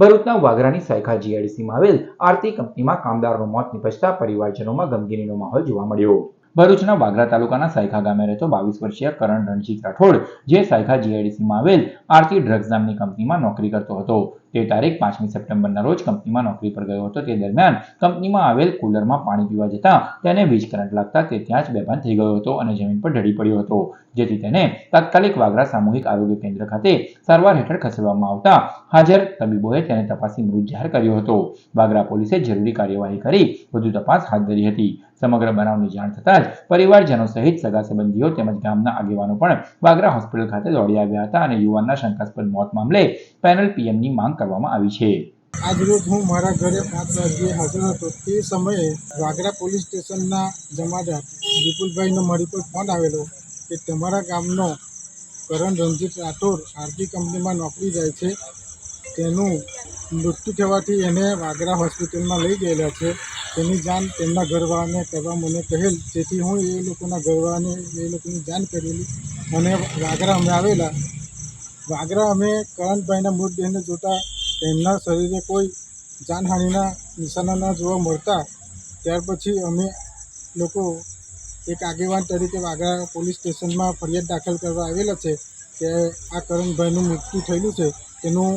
ભરૂચના વાઘરાની સાયખા જીઆઈડીસીમાં આવેલ આરતી કંપનીમાં કામદારનું મોત નિપજતા પરિવારજનોમાં ગમગીનીનો માહોલ જોવા મળ્યો. ભરૂચના વાગરા તાલુકાના સાયખા ગામે રહેતો બાવીસ વર્ષીય કરણ રણજીત રાઠોડ, જે સાયખા જીઆઈડીસીમાં આવેલ આરતી ડ્રગ્સ નામની કંપનીમાં નોકરી કરતો હતો. તે તારીખ પાંચમી સપ્ટેમ્બરના રોજ કંપનીમાં નોકરી પર ગયો હતો, તે દરમિયાન કંપનીમાં આવેલ કુલરમાં પાણી પીવા જતા તેને વીજ કરંટ લાગતા તે ત્યાં જ બેભાન થઈ ગયો હતો અને જમીન પર ઢળી પડ્યો હતો, જેથી તેને તાત્કાલિક વાગરા સામૂહિક આરોગ્ય કેન્દ્ર ખાતે સારવાર હેઠળ ખસેડવામાં આવતા હાજર તબીબોએ તેને તપાસી મૃત જાહેર કર્યો હતો. વાગરા પોલીસે જરૂરી કાર્યવાહી કરી વધુ તપાસ હાથ ધરી હતી. સમગ્ર બનાવની જાણ થતાં જ પરિવારજનો સહિત સગા સંબંધીઓ તેમજ ગામના આગેવાનો પણ વાગરા હોસ્પિટલ ખાતે દોડી આવ્યા હતા અને યુવાનના શંકાસ્પદ મોત મામલે પેનલ પીએમની માંગ કરવામાં આવી છે. આજરોજ હું મારા ઘરે પાંચ વાગ્યે હાજર હતો. તે સમયે વાગરા પોલીસ સ્ટેશનના જમાદાર વિપુલભાઈનો મારી પર ફોન આવેલો કે તમારા ગામનો કરણ રણજીત રાઠોડ આરતી કંપનીમાં નોકરી જાય છે. તેનું મૃત્યુ થવાથી એને વાગરા હોસ્પિટલમાં લઈ ગયેલા છે. તેની જાણ તેમના ઘરવાળાને કરવા મને કહેલ. જેથી હું એ લોકોના ઘરવાળાને એ લોકોની જાણ કરેલી. અને વાગરા અમે આવેલા. વાગરા અમે કરણભાઈના મૃતદેહને જોતા તેમના શરીરે કોઈ જાનહાનિના નિશાના ન જોવા મળતા, ત્યાર પછી અમે લોકો એક આગેવાન તરીકે વાગરા પોલીસ સ્ટેશનમાં ફરિયાદ દાખલ કરવા આવેલા છે કે આ કરણભાઈનું મૃત્યુ થયેલું છે, તેનું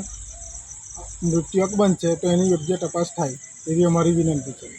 મૃત્યુ અકબંધ છે, તો એની યોગ્ય તપાસ થાય, એવી અમારી વિનંતી છે.